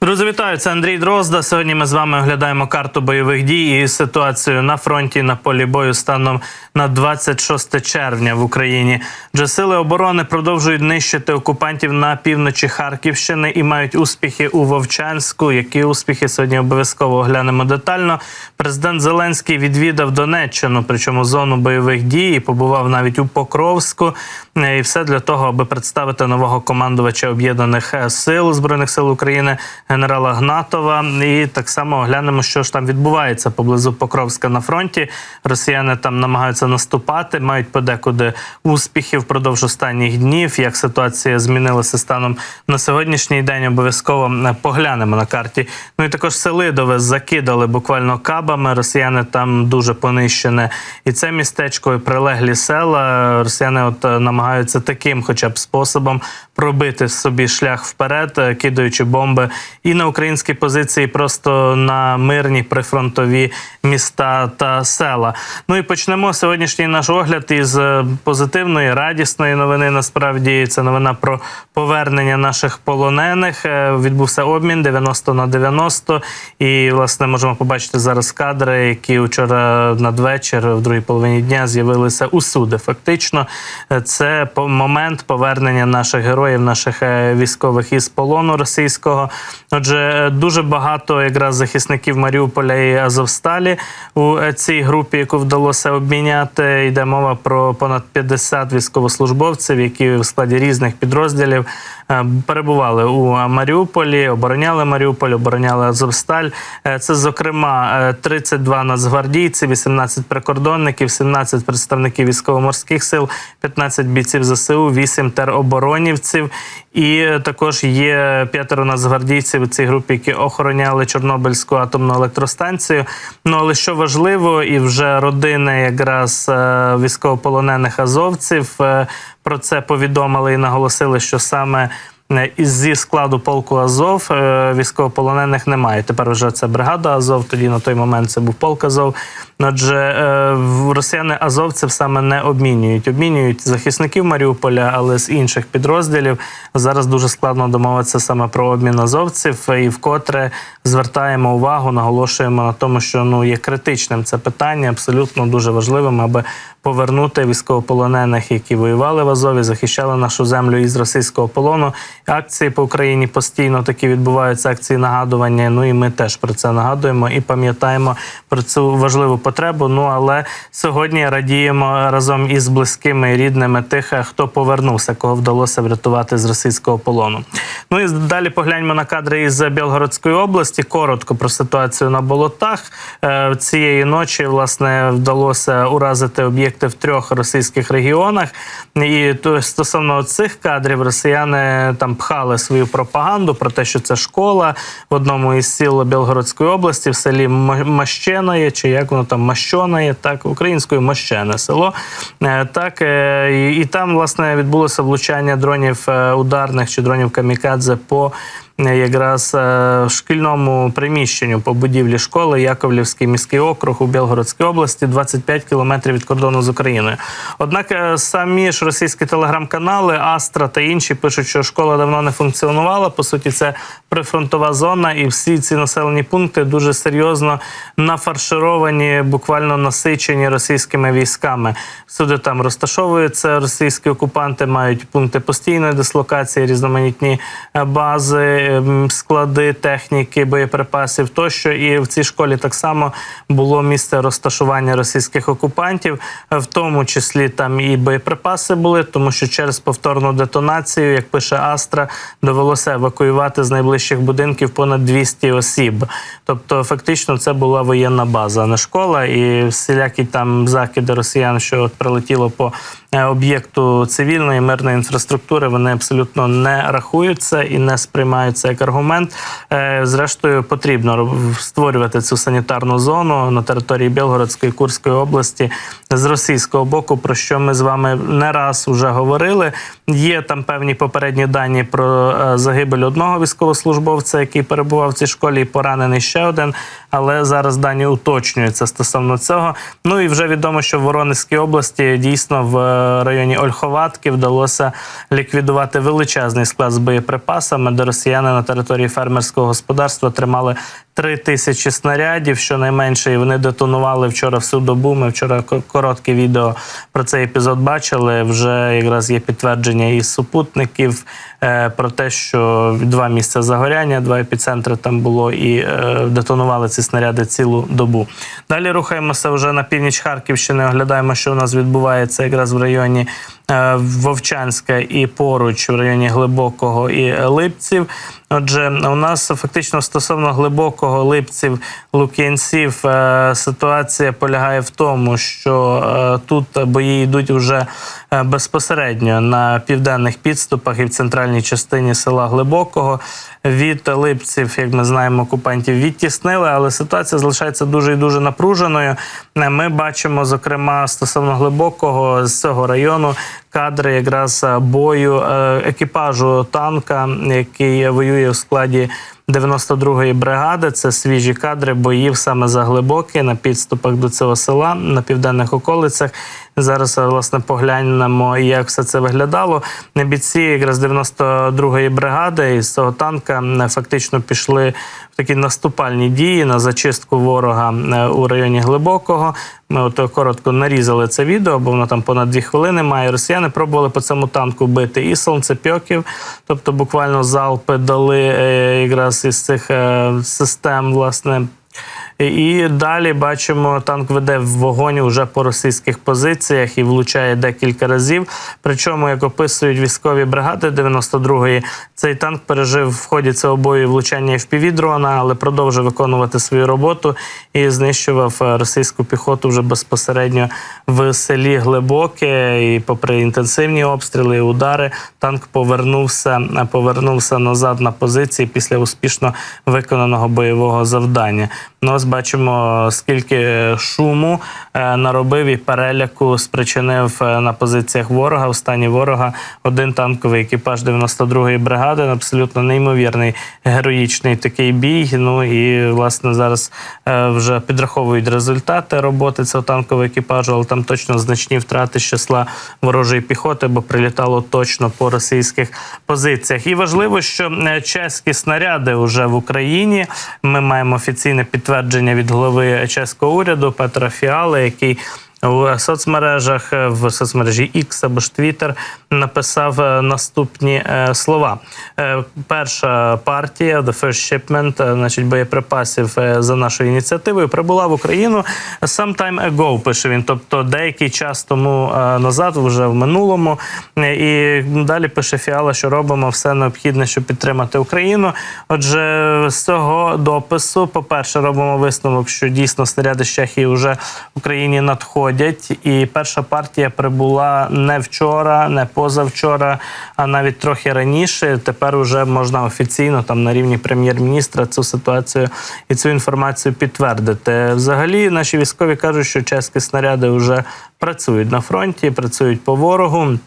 Друзі, це Андрій Дрозда. Сьогодні ми з вами оглядаємо карту бойових дій і ситуацію на фронті на полі бою станом на 26 червня в Україні. Вже сили оборони продовжують нищити окупантів на півночі Харківщини і мають успіхи у Вовчанську. Які успіхи сьогодні обов'язково оглянемо детально. Президент Зеленський відвідав Донеччину, причому зону бойових дій, і побував навіть у Покровську. Е, І все для того, аби представити нового командувача об'єднаних е, сил збройних сил України генерала Гнатова. І так само оглянемо, що ж там відбувається поблизу Покровська на фронті. Росіяни там намагаються наступати, мають подекуди успіхи впродовж останніх днів. Як ситуація змінилася станом на сьогоднішній день, обов'язково поглянемо на карті. Ну і також Селидове закидали буквально кабами. Росіяни там дуже понищене. І це містечко, і прилеглі села. Росіяни от е, намагаються таким, хоча б способом, пробити собі шлях вперед, е, кидаючи бомби і на українські позиції, просто на мирні прифронтові міста та села. Ну і почнемо сьогоднішній наш огляд із е, позитивної, радісної новини. Насправді це новина про повернення наших полонених. Е, Відбувся обмін 90 на 90. І власне можемо побачити зараз кадри, які вчора надвечір, в другій половині дня, з'явилися усюди. Фактично, це момент повернення наших героїв, наших е, військових із полону російського. Отже, е, дуже багато якраз захисників Маріуполя і Азовсталі у е, цій групі, яку вдалося обміняти. Йде мова про понад 50 військовослужбовців, які в складі різних підрозділів перебували у Маріуполі, обороняли Маріуполь, обороняли Азовсталь. Це, зокрема, е, 32 нацгвардійці, 18 прикордонників, 17 представників військово-морських сил, 15 бійців ЗСУ, 8 тероборонівців. І е, також є п'ятеро нацгвардійців у цій групі, які охороняли Чорнобильську атомну електростанцію. Ну але що важливо, і вже родини якраз е, військовополонених азовців е, про це повідомили і наголосили, що саме. Е, зі складу полку Азов е, військовополонених немає. Тепер вже це бригада Азов. Тоді на той момент це був полк Азов. Отже, е, росіяни азовців саме не обмінюють. Обмінюють захисників Маріуполя, але з інших підрозділів. Зараз дуже складно домовитися саме про обмін азовців. І вкотре звертаємо увагу, наголошуємо на тому, що ну є критичним це питання, абсолютно дуже важливим, аби повернути військовополонених, які воювали в Азові, захищали нашу землю із російського полону. Акції по Україні постійно такі відбуваються. Акції нагадування. Ну і ми теж про це нагадуємо і пам'ятаємо про цю важливу потребу. Ну але сьогодні радіємо разом із близькими і рідними тих, хто повернувся, кого вдалося врятувати з російського полону. Ну і далі погляньмо на кадри із Білгородської області. Коротко про ситуацію на болотах. Е, Цієї ночі власне вдалося уразити об'єкти в трьох російських регіонах. І то стосовно цих кадрів, росіяни там пхали свою пропаганду про те, що це школа в одному із сіл Білгородської області, в селі Мащеноє, чи як воно там Мащоноє, так українською Мощене село. Е, Так е, і, там власне відбулося влучання дронів е, ударних чи дронів камікадзе по якраз шкільному приміщенню по будівлі школи Яковлівський міський округ у Білгородській області, 25 кілометрів від кордону з Україною. Однак самі ж російські телеграм-канали Астра та інші пишуть, що школа давно не функціонувала. По суті, це прифронтова зона, і всі ці населені пункти дуже серйозно нафаршировані, буквально насичені російськими військами. Всюди там розташовуються російські окупанти, мають пункти постійної дислокації, різноманітні е, бази, ем, склади техніки, боєприпасів тощо. І в цій школі так само було місце розташування російських окупантів, в тому числі там і боєприпаси були, тому що через повторну детонацію, як пише Астра, довелося евакуювати з найближчих будинків понад 200 осіб. Тобто, фактично, це була воєнна база, а не школа, і всілякі там закиди росіян, що от прилетіло по е, об'єкту цивільної мирної інфраструктури, вони абсолютно не рахуються і не сприймаються як аргумент. Е, Зрештою, потрібно створювати цю санітарну зону на території Білгородської Курської області з російського боку, про що ми з вами не раз вже говорили. Є там певні попередні дані про е, загибель одного військовослужбовця, який перебував в цій школі, і поранений ще один. Але зараз дані уточнюються стосовно цього. Ну і вже відомо, що в Воронезькій області дійсно в е, районі Ольховатки вдалося ліквідувати величезний склад з боєприпасами, де росіяни на території фермерського господарства тримали три тисячі снарядів, щонайменше, і вони детонували вчора всю добу. Ми вчора коротке відео про цей епізод бачили. Вже якраз є підтвердження із супутників е, про те, що два місця загоряння, два епіцентри там було, і е, детонували ці снаряди цілу добу. Далі рухаємося вже на північ Харківщини. Оглядаємо, що у нас відбувається якраз в районі Вовчанська і поруч в районі Глибокого і Липців. Отже, у нас фактично стосовно глибокого липців Лук'янців е, ситуація полягає в тому, що е, тут бої йдуть вже е, безпосередньо на південних підступах і в центральній частині села Глибокого. Від липців, як ми знаємо, окупантів відтіснили, але ситуація залишається дуже і дуже напруженою. Е, Ми бачимо, зокрема, стосовно глибокого з цього району кадри якраз е, бою е, екіпажу танка, який воює в складі 92-ї бригади. Це свіжі кадри боїв саме за глибокі на підступах до цього села на південних околицях. Зараз власне поглянемо, як все це виглядало. Бійці якраз 92-ї бригади із цього танка е, фактично пішли в такі наступальні дії на зачистку ворога е, у районі глибокого. Ми от коротко нарізали це відео, бо воно там понад дві хвилини має. Росіяни пробували по цьому танку бити і сонцепьоків, тобто буквально залпи дали е, якраз із цих е, систем, власне. І далі бачимо, танк веде вогонь уже по російських позиціях і влучає декілька разів. Причому, як описують військові бригади 92-ї, цей танк пережив в ході цього бою влучання fpv дрона, але продовжив виконувати свою роботу і знищував е, російську піхоту вже безпосередньо в селі Глибоке. І попри інтенсивні обстріли і удари, танк повернувся, повернувся назад на позиції після успішно виконаного бойового завдання. Ну, бачимо, скільки шуму е, наробив і переляку спричинив е, на позиціях ворога. В стані ворога один танковий екіпаж 92-ї бригади. Абсолютно неймовірний героїчний такий бій. Ну і власне зараз е, вже підраховують результати роботи цього танкового екіпажу, але там точно значні втрати з числа ворожої піхоти, бо прилітало точно по російських позиціях. І важливо, що чеські снаряди вже в Україні. Ми маємо офіційне підтвердження від голови чеського уряду Петра Фіали, який у соцмережах е, в соцмережі X або ж Twitter написав е, наступні е, слова. Перша партія, the first shipment, значить боєприпасів за нашою ініціативою, прибула в Україну sometime ago, пише він, тобто деякий час тому назад, вже в минулому. І далі пише Фіала, що робимо все необхідне, щоб підтримати Україну. Отже, з цього допису, по-перше, робимо висновок, що дійсно снаряди з Чехії вже в Україні надходять. І перша партія прибула не вчора, не позавчора, а навіть трохи раніше. Тепер вже можна офіційно там на рівні прем'єр-міністра цю ситуацію і цю інформацію підтвердити. Взагалі, наші військові кажуть, що чеські снаряди вже працюють на фронті, працюють по ворогу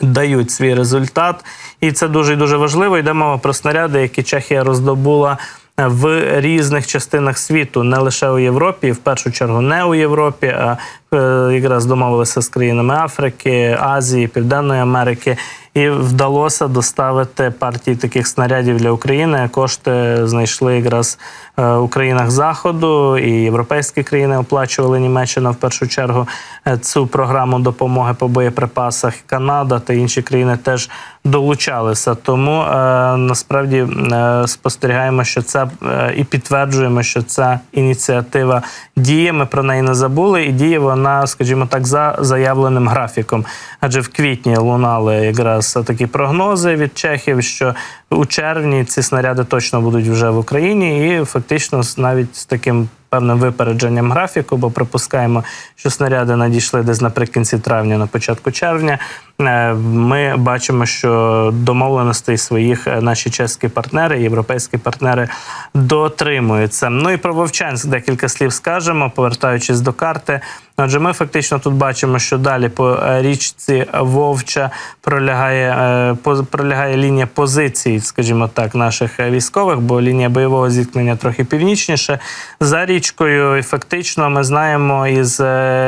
дають свій результат, і це дуже дуже важливо. Йде мова про снаряди, які Чехія роздобула в різних частинах світу, не лише у Європі, в першу чергу не у Європі, а е, якраз домовилися з країнами Африки, Азії, Південної Америки. І вдалося доставити партії таких снарядів для України. Кошти знайшли якраз е, у країнах заходу, і європейські країни оплачували Німеччина в першу чергу е, цю програму допомоги по боєприпасах. Канада та інші країни теж долучалися. Тому е, насправді е, спостерігаємо, що це е, і підтверджуємо, що ця ініціатива діє. Ми про неї не забули, і діє вона, скажімо так, за заявленим графіком. Адже в квітні лунали якраз такі прогнози від чехів, що у червні ці снаряди точно будуть вже в Україні, і фактично навіть з таким. Певним випередженням графіку, бо припускаємо, що снаряди надійшли десь наприкінці травня, на початку червня. Е, Ми бачимо, що домовленостей своїх е, наші чеські партнери, європейські партнери дотримуються. Ну і про Вовчанськ декілька слів скажемо, повертаючись до карти. Отже, ми фактично тут бачимо, що далі по е, річці Вовча пролягає, пролягає лінія позицій, скажімо так, наших військових, бо лінія бойового зіткнення трохи північніше. За річкою, і фактично, ми знаємо із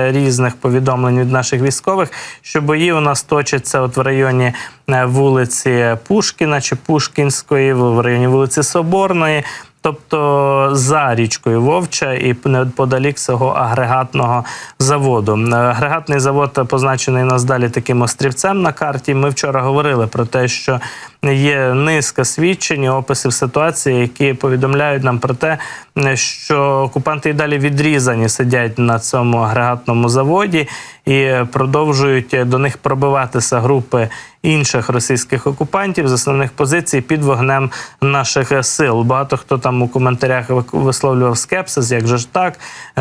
різних повідомлень від наших військових, що бої у нас точно точиться от в районі е, вулиці Пушкіна чи Пушкінської, в районі вулиці Соборної. Тобто за річкою Вовча і неподалік цього агрегатного заводу. Е, Агрегатний завод позначений нас далі таким острівцем на карті. Ми вчора говорили про те, що є низка свідчень, і описів ситуації, які повідомляють нам про те, що окупанти і далі відрізані сидять на цьому агрегатному заводі і продовжують до них пробиватися групи інших російських окупантів з основних позицій під вогнем наших сил. Багато хто там у коментарях висловлював скепсис, як же ж так.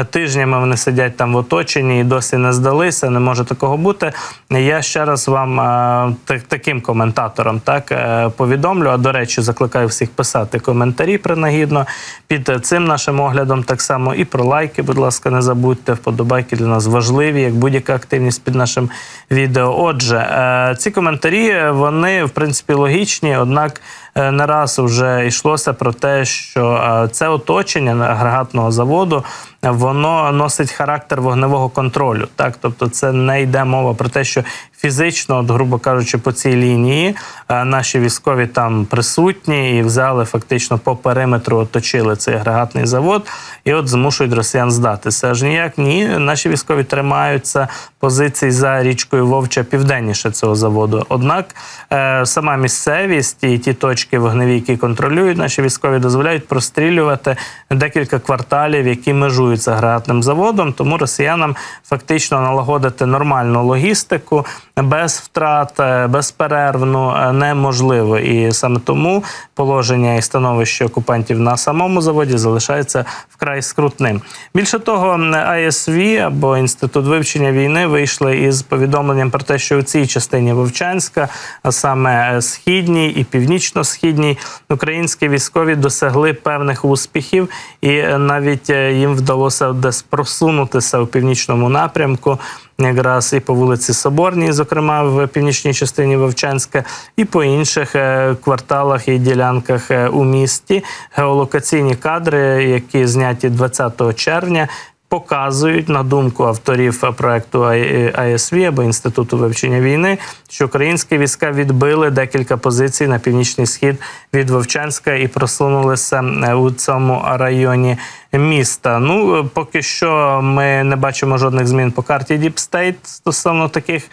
Тижнями вони сидять там в оточенні і досі не здалися. Не може такого бути. Я ще раз вам е, так- таким коментаторам так е, повідомлю. А до речі, закликаю всіх писати коментарі принагідно під цим нашим оглядом. Так само і про лайки, будь ласка, не забудьте. Вподобайки для нас важливі, як будь-яка активність під нашим відео. Отже, е, ці коментарі е, вони в принципі логічні, однак. е, Не раз вже йшлося про те, що е, це оточення агрегатного заводу воно носить характер вогневого контролю. Так, тобто, це не йде мова про те, що фізично, от, грубо кажучи, по цій лінії е, наші військові там присутні і взяли фактично по периметру, оточили цей агрегатний завод, і от змушують росіян здатися. Аж ніяк ні. Наші військові тримаються позицій за річкою Вовча південніше цього заводу. Однак е, сама місцевість і ті точки вогневі, які контролюють наші військові, дозволяють прострілювати декілька кварталів, які межують з агрегатним заводом. Тому росіянам фактично налагодити нормальну логістику без втрат, е, безперервну е, неможливо. І саме тому положення і становище окупантів на самому заводі залишається вкрай скрутним. Більше того, ISV або інститут вивчення війни вийшли із повідомленням про те, що у цій частині Вовчанська, а саме е, східній і північно-східній, українські військові досягли певних успіхів, і навіть їм вдалося десь просунутися у північному напрямку. Якраз і по вулиці Соборній, зокрема в північній частині Вовчанська, і по інших е, кварталах і ділянках е, у місті. Геолокаційні кадри, які зняті 20 червня, показують на думку авторів проекту ISV або інституту вивчення війни, що українські війська відбили декілька позицій на північний схід від Вовчанська і просунулися е, у цьому районі міста. Ну е, поки що ми не бачимо жодних змін по карті State стосовно таких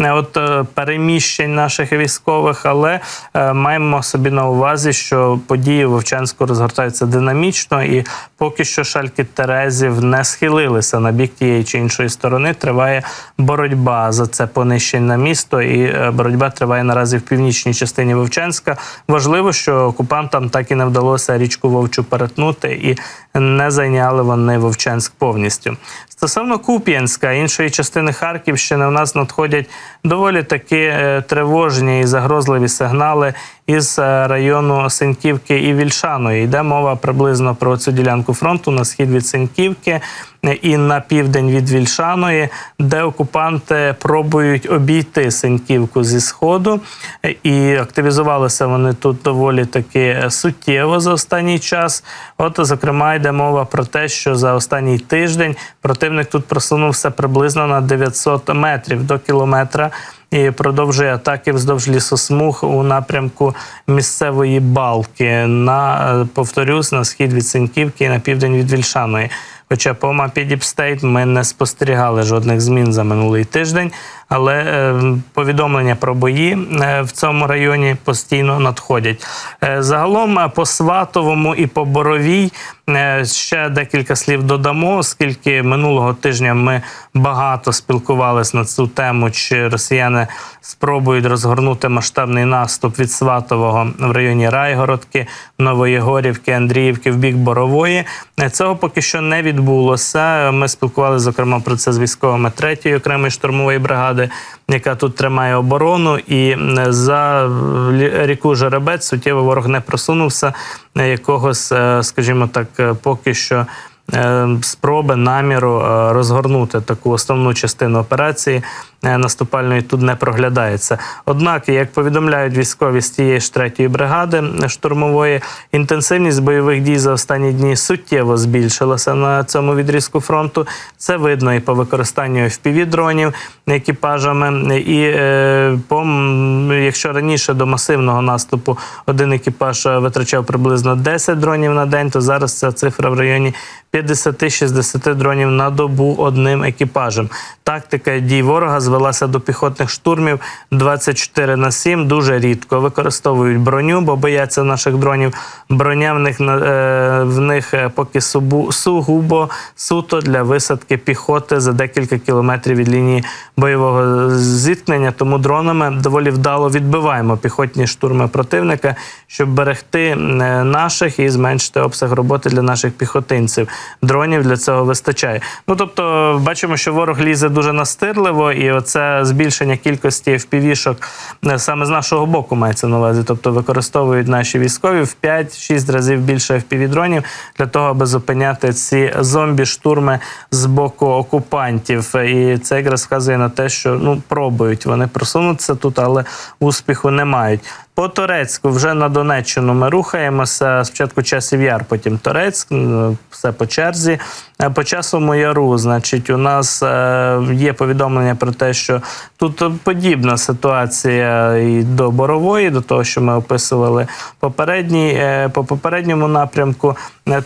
е, от е, переміщень наших військових, але маємо собі на увазі, що події в Вовчанську розгортаються динамічно, і поки що шальки Терезів не схилилися на бік тієї чи іншої сторони. Триває боротьба за це понищення місто, і боротьба триває наразі в північній частині Вовчанська. Важливо, що окупантам так і не вдалося річку Вовчу перетнути, і не зайняли вони Вовчанськ повністю. Стосовно Куп'янська, іншої частини Харківщини, у нас надходять доволі таки е, тривожні і загрозливі сигнали із е, району Синьківки і Вільшаної. Йде мова приблизно про цю ділянку фронту на схід від Синьківки е, і на південь від Вільшаної, де окупанти пробують обійти Синьківку зі сходу. І активізувалися вони тут доволі таки суттєво за останній час. От, зокрема, йде мова про те, що за останній тиждень противник тут просунувся приблизно на 900 метрів до кілометра і продовжує атаки вздовж лісосмуг у напрямку місцевої балки на е, повторюсь на схід від Синьківки і на південь від Вільшаної. Хоча по мапі Діпстейт ми не спостерігали жодних змін за минулий тиждень, але е, повідомлення про бої е, в цьому районі постійно надходять. Е, загалом по Сватовому і по Боровій ще декілька слів додамо, оскільки минулого тижня ми багато спілкувалися на цю тему, чи росіяни спробують розгорнути масштабний наступ від Сватового в районі Райгородки, Новоєгорівки, Андріївки в бік Борової. Цього поки що не відбулося. Ми спілкувалися зокрема про це з військовими третьої окремої штурмової бригади, яка тут тримає оборону. І за ріку Жеребець суттєво ворог не просунувся. Е, Якогось, е, скажімо так, е, поки що. Е, Спроби наміру е, розгорнути таку основну частину операції е, наступальної тут не проглядається. Однак, як повідомляють військові з тієї ж третьої бригади штурмової, інтенсивність бойових дій за останні дні суттєво збільшилася на цьому відрізку фронту. Це видно і по використанню FPV-дронів екіпажами. І по, якщо раніше до масивного наступу один екіпаж витрачав приблизно 10 дронів на день, то зараз ця цифра в районі 50-60 дронів на добу одним екіпажем. Тактика дій ворога звелася до піхотних штурмів 24 на 7. Дуже рідко використовують броню, бо бояться наших дронів. Броня в них е, в них е, поки субу- сугубо суто для висадки піхоти за декілька кілометрів від лінії бойового зіткнення. Тому дронами доволі вдало відбиваємо піхотні штурми противника, щоб берегти е, наших і зменшити обсяг роботи для наших піхотинців. Дронів для цього вистачає. Ну тобто, бачимо, що ворог лізе дуже настирливо, і оце збільшення кількості FPV-шок е, саме з нашого боку мається на увазі. Тобто використовують наші військові в 5-6 разів більше FPV-дронів для того, аби зупиняти ці зомбі-штурми з боку окупантів. І це якраз вказує на те, що ну пробують вони просунутися тут, але успіху не мають. По Торецьку вже на Донеччину ми рухаємося. Спочатку часів яр, потім Торецьк, все по черзі. Е, По часовому яру, значить, у нас е, є повідомлення про те, що тут подібна ситуація і до Борової, до того, що ми описували попередній, е, по попередньому напрямку.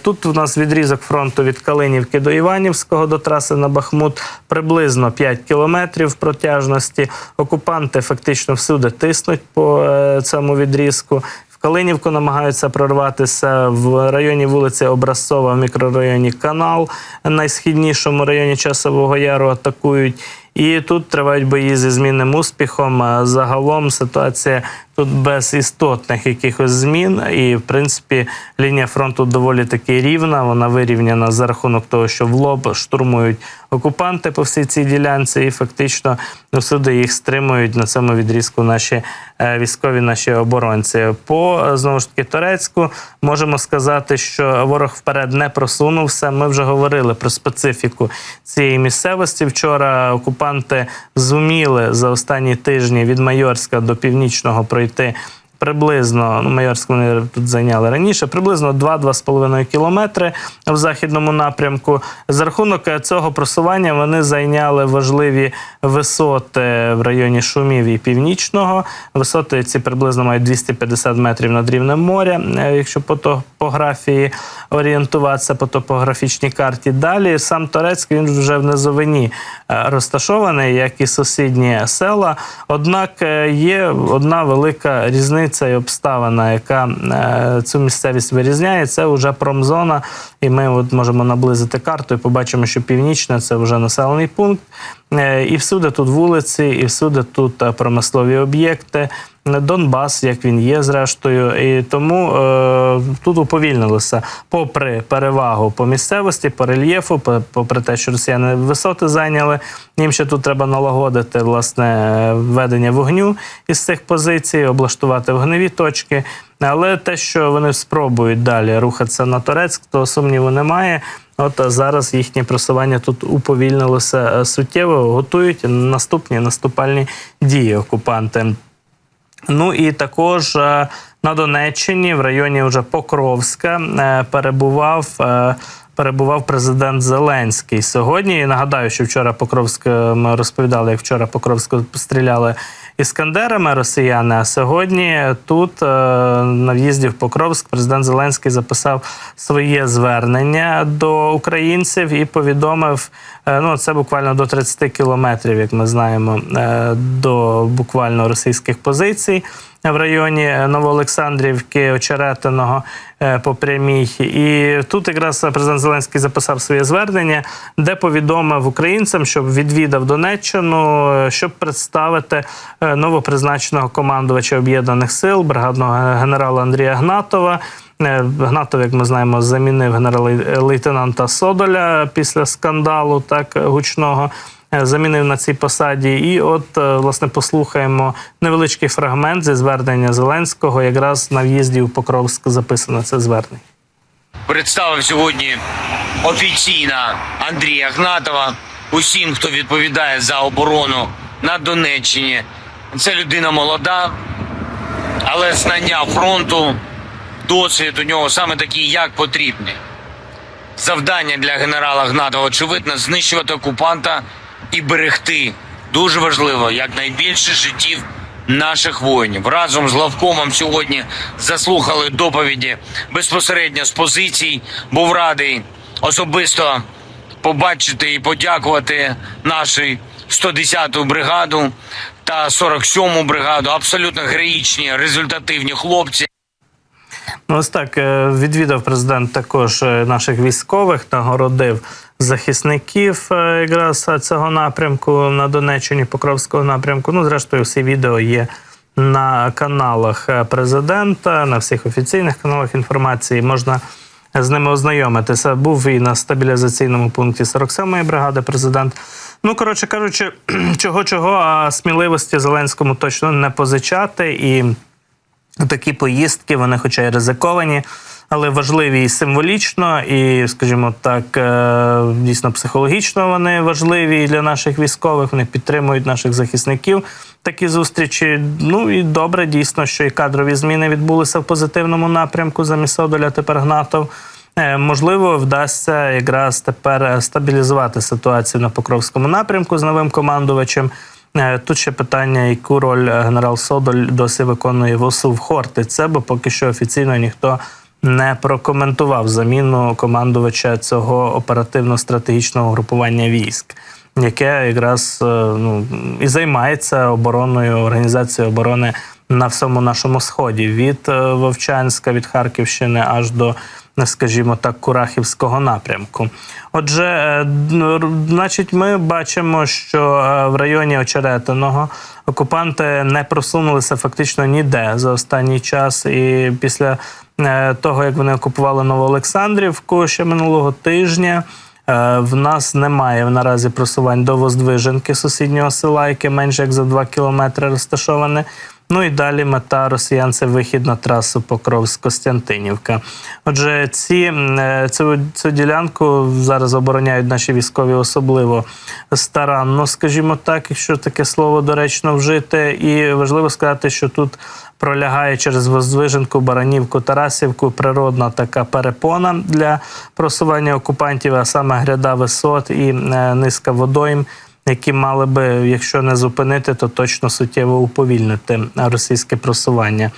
Тут у нас відрізок фронту від Калинівки до Іванівського до траси на Бахмут приблизно 5 кілометрів протяжності. Окупанти фактично всюди тиснуть по е, цьому відрізку. В Калинівку намагаються прорватися в районі вулиці Образцова, в мікрорайоні Канал, найсхіднішому районі Часового Яру атакують. І тут тривають бої зі змінним успіхом. Загалом ситуація тут без істотних якихось змін. І, в принципі, лінія фронту доволі таки рівна. Вона вирівняна за рахунок того, що в лоб штурмують окупанти по всій цій ділянці, і фактично всюди їх стримують на цьому відрізку наші е, військові, наші оборонці. По знову ж таки Турецьку можемо сказати, що ворог вперед не просунувся. Ми вже говорили про специфіку цієї місцевості. Вчора окупанти зуміли за останні тижні від Майорська до північного пройти. Приблизно, ну, Майорськ вони тут зайняли раніше, приблизно 2-2,5 кілометри в західному напрямку. За рахунок е, цього просування вони зайняли важливі висоти в районі Шумів і Північного. Висоти ці приблизно мають 250 метрів над рівнем моря, е, якщо по топографії орієнтуватися по топографічній карті. Далі сам Торецьк він вже в низовині е, розташований, як і сусідні села. Однак є одна велика різниця і обставина, яка е, цю місцевість вирізняє. Це вже промзона, і ми от можемо наблизити карту і побачимо, що північне це вже населений пункт. Е, І всюди тут вулиці, і всюди тут е, промислові об'єкти. Донбас, як він є, зрештою, і тому е, тут уповільнилося, попри перевагу по місцевості, по рельєфу, попри те, що росіяни висоти зайняли. Їм ще тут треба налагодити власне ведення вогню із цих позицій, облаштувати вогневі точки. Але те, що вони спробують далі рухатися на Торецьк, то сумніву немає. От зараз їхнє просування тут уповільнилося е, суттєво. Готують наступні наступальні дії окупанти. Ну і також е, на Донеччині, в районі вже Покровська, е, перебував. е, Перебував президент Зеленський сьогодні. Нагадаю, що вчора Покровськ ми розповідали, як вчора Покровськ стріляли іскандерами росіяни. А сьогодні тут е, на в'їзді в Покровськ президент Зеленський записав своє звернення до українців і повідомив. е, Ну, це буквально до 30 кілометрів, як ми знаємо, е, до буквально російських позицій в районі Новоолександрівки, Очеретиного е, по прямій. І тут якраз президент Зеленський записав своє звернення, де повідомив українцям, щоб відвідав Донеччину, е, щоб представити е, новопризначеного командувача об'єднаних сил, бригадного генерала Андрія Гнатова. Гнатов, як ми знаємо, замінив генерал-лейтенанта Содоля після скандалу так гучного. Е, Замінив на цій посаді, і от е, власне послухаємо невеличкий фрагмент зі звернення Зеленського. Якраз на в'їзді у Покровськ записано це звернення. представив сьогодні офіційно Андрія Гнатова усім, хто відповідає за оборону на Донеччині. Це людина молода, але знання фронту, досвід у нього саме такий, як потрібний. Завдання для генерала Гнатова очевидно знищувати окупанта і берегти. Дуже важливо якнайбільше життів наших воїнів. Разом з главкомом сьогодні заслухали доповіді безпосередньо з позицій. Був радий особисто побачити і подякувати нашій 110-ту бригаду та 47-му бригаду. Абсолютно героїчні, результативні хлопці. Ось так е, відвідав президент також е, наших військових, нагородив захисників е, якраз цього напрямку на Донеччині, Покровського напрямку. Ну, зрештою, всі відео є на каналах е, президента, на всіх офіційних каналах інформації. Можна з ними ознайомитися. Був і на стабілізаційному пункті 47-ї бригади президент. Ну, коротше кажучи, чого чого, а сміливості Зеленському точно не позичати і. Такі поїздки, вони, хоча й ризиковані, але важливі і символічно, і, скажімо так, е, дійсно психологічно вони важливі для наших військових. Вони підтримують наших захисників. Такі зустрічі. Ну і добре, дійсно, що і кадрові зміни відбулися в позитивному напрямку. Замість Содоля тепер Гнатов. Е, Можливо, вдасться якраз тепер стабілізувати ситуацію на Покровському напрямку з новим командувачем. Е, Тут ще питання, яку роль генерал Содоль досі виконує в ОСУ в Хортице, бо поки що офіційно ніхто не прокоментував заміну командувача цього оперативно-стратегічного групування військ, яке якраз е, ну, і займається обороною організацією оборони на всьому нашому сході від е, Вовчанська, від Харківщини аж до скажімо так, Курахівського напрямку. Отже, е, значить, ми бачимо, що в районі Очеретиного окупанти не просунулися фактично ніде за останній час. І після того, як вони окупували Новоолександрівку ще минулого тижня. е, В нас немає наразі просувань до Воздвиженки сусіднього села, яке менше як за 2 кілометри розташоване. Ну і далі мета росіян це вихід на трасу Покровськ-Костянтинівка. Отже, ці, е, цю, цю ділянку зараз обороняють наші військові особливо старанно, скажімо так, якщо таке слово доречно вжити. І важливо сказати, що тут пролягає через Воздвиженку, Баранівку, Тарасівку природна така перепона для просування окупантів, а саме гряда висот і е, низка водойм які мали би, якщо не зупинити, то точно суттєво уповільнити російське просування.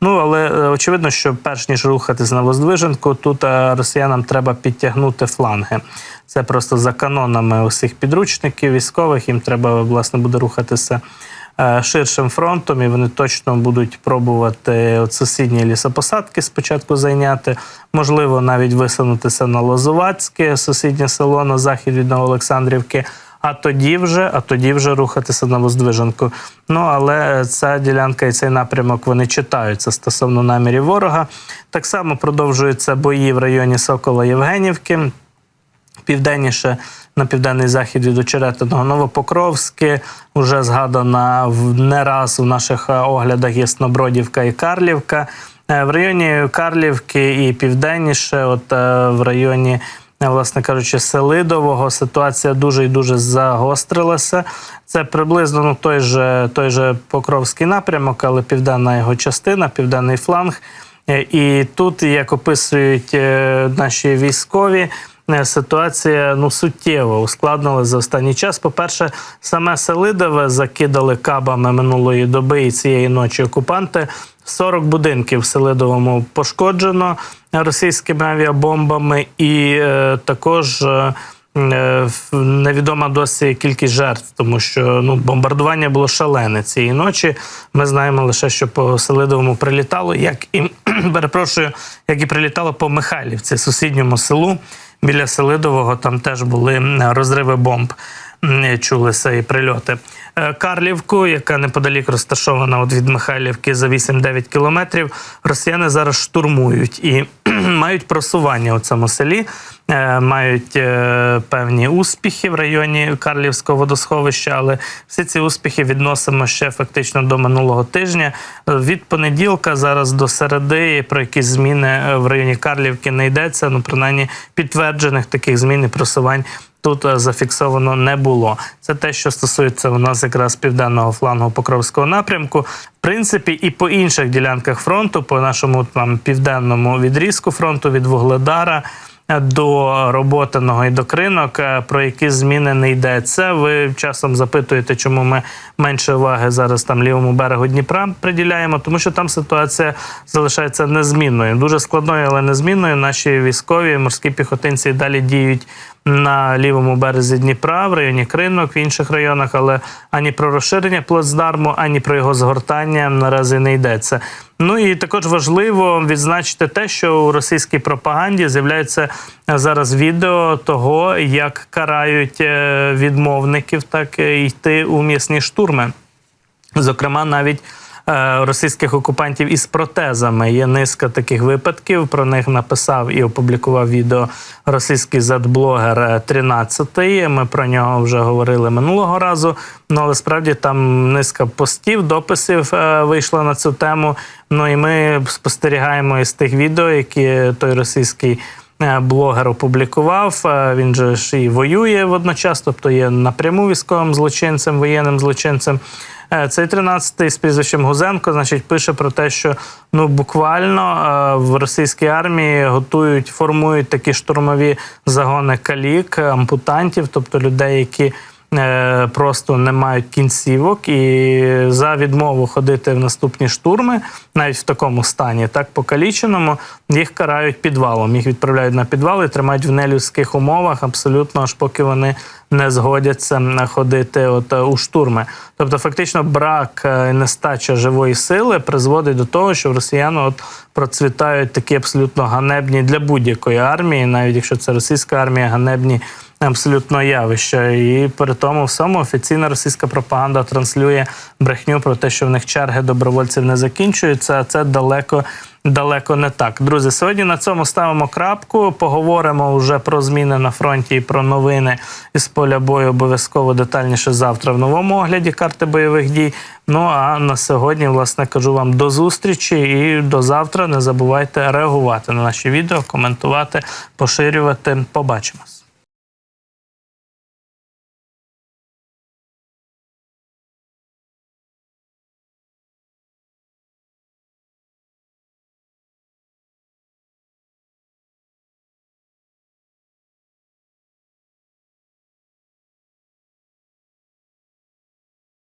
Ну але е, очевидно, що перш ніж рухатись на Воздвиженку, тут е, росіянам треба підтягнути фланги. Це просто за канонами усіх підручників військових. Їм треба власне буде рухатися ширшим фронтом, і вони точно будуть пробувати от сусідні лісопосадки спочатку зайняти. Можливо, навіть висунутися на Лозувацьке, сусіднє село на захід від Новоолександрівки. А тоді вже, а тоді вже рухатися на Воздвиженку. Ну але ця ділянка і цей напрямок вони читаються стосовно намірів ворога. Так само продовжуються бої в районі Сокола Євгенівки. Південніше на південний захід від Очеретиного Новопокровське, вже згадана в- не раз у наших е, оглядах є Снобродівка і Карлівка. Е, В районі Карлівки і південніше, от е, в районі, власне кажучи, Селидового ситуація дуже і дуже загострилася. Це приблизно ну, той, же, той же Покровський напрямок, але південна його частина, південний фланг. І тут, як описують наші військові, ситуація ну суттєво ускладнилася за останній час. По-перше, саме Селидове закидали кабами минулої доби і цієї ночі окупанти. 40 будинків в Селидовому пошкоджено російськими авіабомбами, і е, також. е, Е, Невідома досі кількість жертв, тому що ну бомбардування було шалене цієї ночі. Ми знаємо лише, що по Селидовому прилітало, як і перепрошую, як і прилітало по Михайлівці, сусідньому селу біля Селидового. Там теж були розриви бомб. Чулися і прильоти. Е, Карлівку, яка неподалік розташована от від Михайлівки за 8-9 кілометрів, росіяни зараз штурмують і мають просування у цьому селі. Е, мають е, певні успіхи в районі Карлівського водосховища, але всі ці успіхи відносимо ще фактично до минулого тижня. Від понеділка зараз до середи про якісь зміни е, в районі Карлівки не йдеться. Ну, принаймні підтверджених таких змін і просувань тут зафіксовано не було. Це те, що стосується у нас якраз південного флангу Покровського напрямку. В принципі, і по інших ділянках фронту, по нашому там південному відрізку фронту від Вугледара. До роботаного і до кринок, е, про які зміни не йдеться. Ви часом запитуєте, чому ми менше уваги зараз там лівому берегу Дніпра приділяємо, тому що там ситуація залишається незмінною, дуже складною, але незмінною. Наші військові морські піхотинці далі діють на лівому березі Дніпра, в районі Кринок, в інших районах, але ані про розширення плацдарму, ані про його згортання наразі не йдеться. Ну і також важливо відзначити те, що у російській пропаганді з'являється зараз відео того, як карають е, відмовників так е, йти у м'ясні штурми. Зокрема, навіть російських окупантів із протезами. Є низка таких випадків. Про них написав і опублікував відео російський задблогер 13 Ми про нього вже говорили минулого разу. Ну але справді там низка постів, дописів е, вийшла на цю тему. Ну і ми спостерігаємо із тих відео, які той російський. е, Блогер опублікував, Е, він же ж і воює водночас, тобто є напряму військовим злочинцем, воєнним злочинцем. Е, Цей 13-й з прізвищем Гузенко, значить, пише про те, що ну буквально е, в російській армії готують, формують такі штурмові загони калік, ампутантів, тобто людей, які е, просто не мають кінцівок, і за відмову ходити в наступні штурми, навіть в такому стані, так покаліченому, їх карають підвалом. Їх відправляють на підвал і тримають в нелюдських умовах, абсолютно аж поки вони не згодяться ходити от е, у штурми. Тобто, фактично, брак е, нестача живої сили призводить до того, що в росіян от процвітають такі абсолютно ганебні для будь-якої армії, навіть якщо це російська армія, ганебні абсолютно явища. І при тому всьому офіційна російська пропаганда транслює брехню про те, що в них черги добровольців не закінчуються. А це далеко. Далеко не так, друзі. Сьогодні на цьому ставимо крапку. Поговоримо вже про зміни на фронті і про новини із поля бою обов'язково детальніше завтра в новому огляді карти бойових дій. Ну а на сьогодні, власне, кажу вам до зустрічі і до завтра. Не забувайте реагувати на наші відео, коментувати, поширювати. Побачимось.